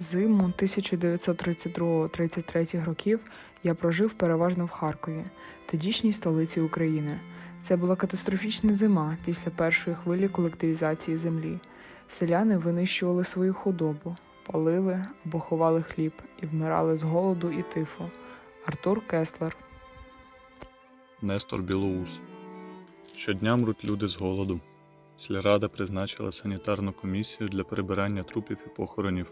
Зиму 1932-33 років я прожив переважно в Харкові, тодішній столиці України. Це була катастрофічна зима після першої хвилі колективізації землі. Селяни винищували свою худобу, палили або ховали хліб і вмирали з голоду і тифу. Артур Кеслер. Нестор Білоус. Щодня мруть люди з голоду. Сільрада призначила санітарну комісію для прибирання трупів і похоронів.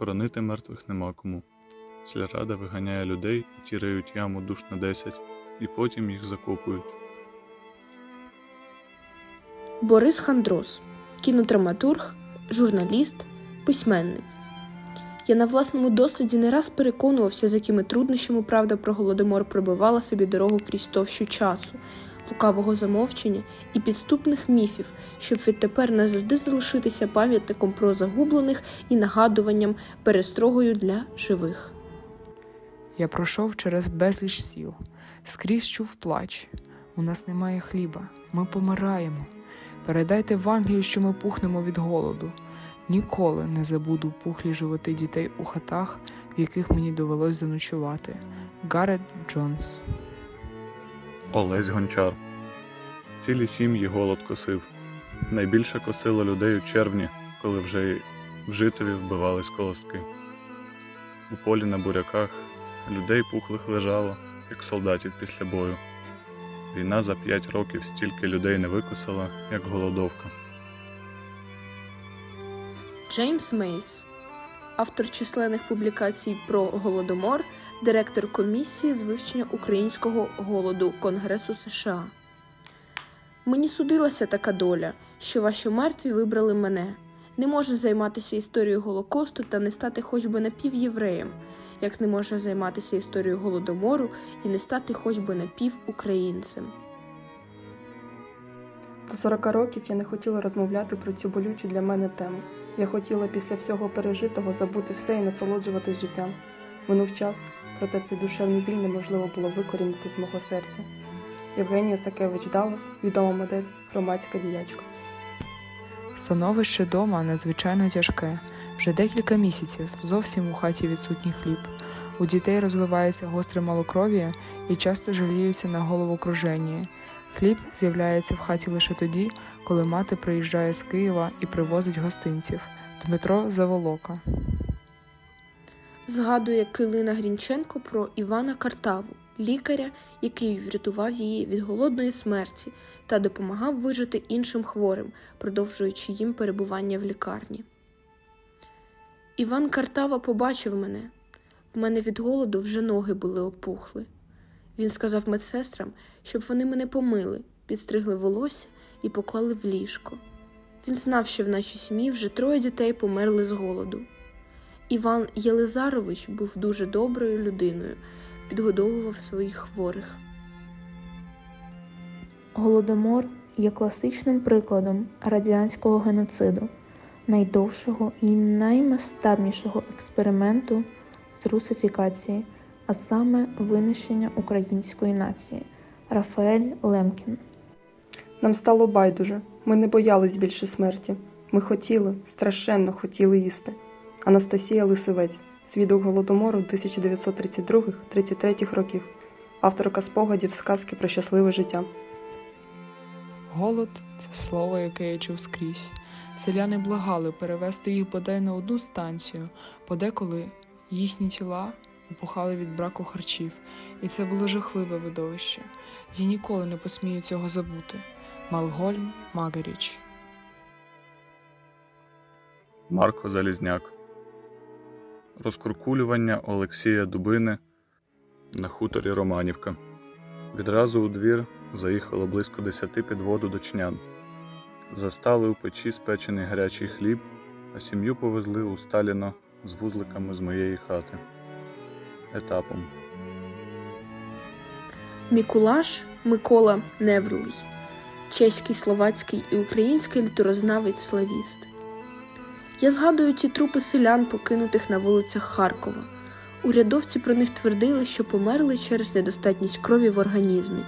Хоронити мертвих нема кому. Сільрада виганяє людей, і ті риють яму душ на 10, і потім їх закопують. Борис Хандрос, кінодраматург, журналіст, письменник. Я на власному досвіді не раз переконувався, з якими труднощами правда про голодомор пробивала собі дорогу крізь товщу часу, лукавого замовчення і підступних міфів, щоб відтепер назавжди залишитися пам'ятником про загублених і нагадуванням перестрогою для живих. Я пройшов через безліч сіл, скрізь чув плач. У нас немає хліба, ми помираємо. Передайте в Англію, що ми пухнемо від голоду. Ніколи не забуду пухлі животи дітей у хатах, в яких мені довелось заночувати. Гарет Джонс. Олесь Гончар. Цілі сім'ї голод косив. Найбільше косило людей у червні, коли вже в житові вбивались колостки. У полі на буряках людей пухлих лежало, як солдатів після бою. Війна за п'ять років стільки людей не викосила, як голодовка. Джеймс Мейс, автор численних публікацій про голодомор, директор комісії з вивчення українського голоду Конгресу США. Мені судилася така доля, що ваші мертві вибрали мене. Не можна займатися історією Голокосту та не стати хоч би напівєвреєм, як не можна займатися історією голодомору і не стати хоч би напівукраїнцем. До 40 років я не хотіла розмовляти про цю болючу для мене тему. Я хотіла після всього пережитого забути все і насолоджуватись життям. Минув час, проте цей душевний біль неможливо було викорінити з мого серця. Євгенія Сакевич Далас, відома модель, громадська діячка. Становище дома надзвичайно тяжке. Вже декілька місяців зовсім у хаті відсутній хліб. У дітей розвивається гостре малокров'я і часто жаліються на головокруження. Хліб з'являється в хаті лише тоді, коли мати приїжджає з Києва і привозить гостинців. Дмитро Заволока. Згадує Килина Грінченко про Івана Картаву, лікаря, який врятував її від голодної смерті та допомагав вижити іншим хворим, продовжуючи їм перебування в лікарні. Іван Картава побачив мене. В мене від голоду вже ноги були опухли. Він сказав медсестрам, щоб вони мене помили, підстригли волосся і поклали в ліжко. Він знав, що в нашій сім'ї вже троє дітей померли з голоду. Іван Єлизарович був дуже доброю людиною, підгодовував своїх хворих. Голодомор є класичним прикладом радянського геноциду, найдовшого і наймасштабнішого експерименту з русифікації, а саме винищення української нації. Рафаель Лемкін. Нам стало байдуже. Ми не боялись більше смерті. Ми хотіли, страшенно хотіли їсти. Анастасія Лисовець, свідок голодомору 1932-33 років, авторка спогадів сказки про щасливе життя. Голод це слово, яке я чув скрізь. Селяни благали перевести їх бодай на одну станцію, подеколи їхні тіла опухали від браку харчів, і це було жахливе видовище. Я ніколи не посмію цього забути. Малгольм Магаріч. Марко Залізняк. Розкуркулювання Олексія Дубини на хуторі Романівка. Відразу у двір заїхало близько десяти підводу дочнян. Застали у печі спечений гарячий хліб, а сім'ю повезли у Сталіно з вузликами з моєї хати. Етапом. Мікулаш Микола Неврулий, чеський, словацький і український літерознавець славіст. Я згадую ці трупи селян, покинутих на вулицях Харкова. Урядовці про них твердили, що померли через недостатність крові в організмі.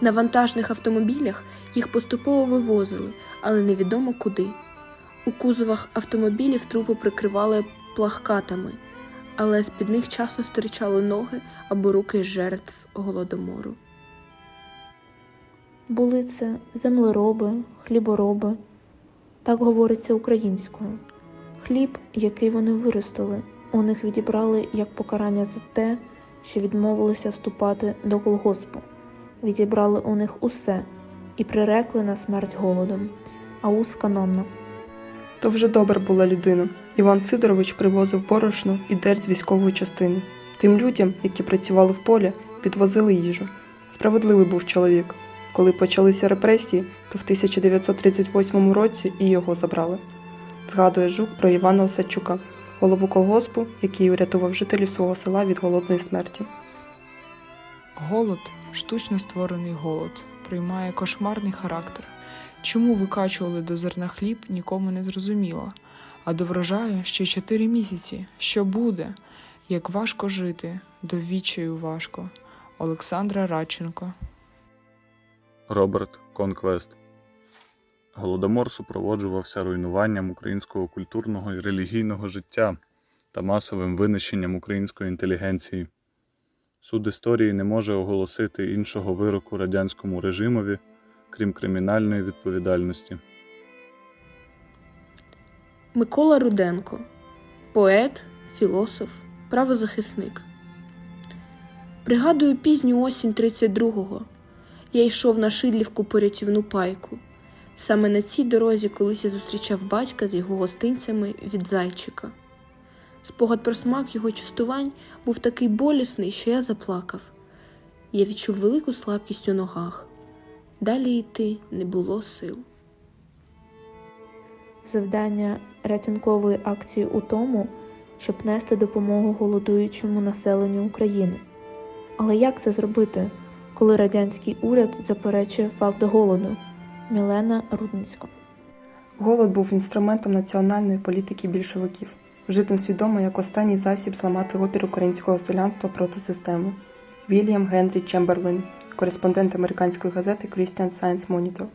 На вантажних автомобілях їх поступово вивозили, але невідомо куди. У кузовах автомобілів трупи прикривали плахкатами, але з-під них часто стирчали ноги або руки жертв голодомору. Були це землероби, хлібороби. Так говориться українською. Хліб, який вони виростили, у них відібрали як покарання за те, що відмовилися вступати до колгоспу. Відібрали у них усе і прирекли на смерть голодом. Аус канонна. То вже добра була людина. Іван Сидорович привозив борошно і дерть з військової частини. Тим людям, які працювали в полі, підвозили їжу. Справедливий був чоловік. Коли почалися репресії, то в 1938 році і його забрали. Згадує Жук про Івана Осадчука, голову колгоспу, який урятував жителів свого села від голодної смерті. Голод, штучно створений голод, приймає кошмарний характер. Чому викачували до зерна хліб, нікому не зрозуміло. А до врожаю ще чотири місяці. Що буде? Як важко жити, до відчаю важко. Олександра Радченко. Роберт Конквест. Голодомор супроводжувався руйнуванням українського культурного і релігійного життя та масовим винищенням української інтелігенції. Суд історії не може оголосити іншого вироку радянському режимові, крім кримінальної відповідальності. Микола Руденко поет, філософ, правозахисник. Пригадую пізню осінь 32-го. Я йшов на Шидлівку по рятівну пайку. Саме на цій дорозі колись я зустрічав батька з його гостинцями від зайчика. Спогад про смак його частувань був такий болісний, що я заплакав. Я відчув велику слабкість у ногах. Далі йти не було сил. Завдання рятункової акції у тому, щоб нести допомогу голодуючому населенню України. Але як це зробити, коли радянський уряд заперечує факт голоду? Мілена Рудницька. Голод був інструментом національної політики більшовиків, вжитим свідомо як останній засіб зламати опір українського селянства проти системи. Вільям Генрі Чемберлен, кореспондент американської газети Christian Science Monitor.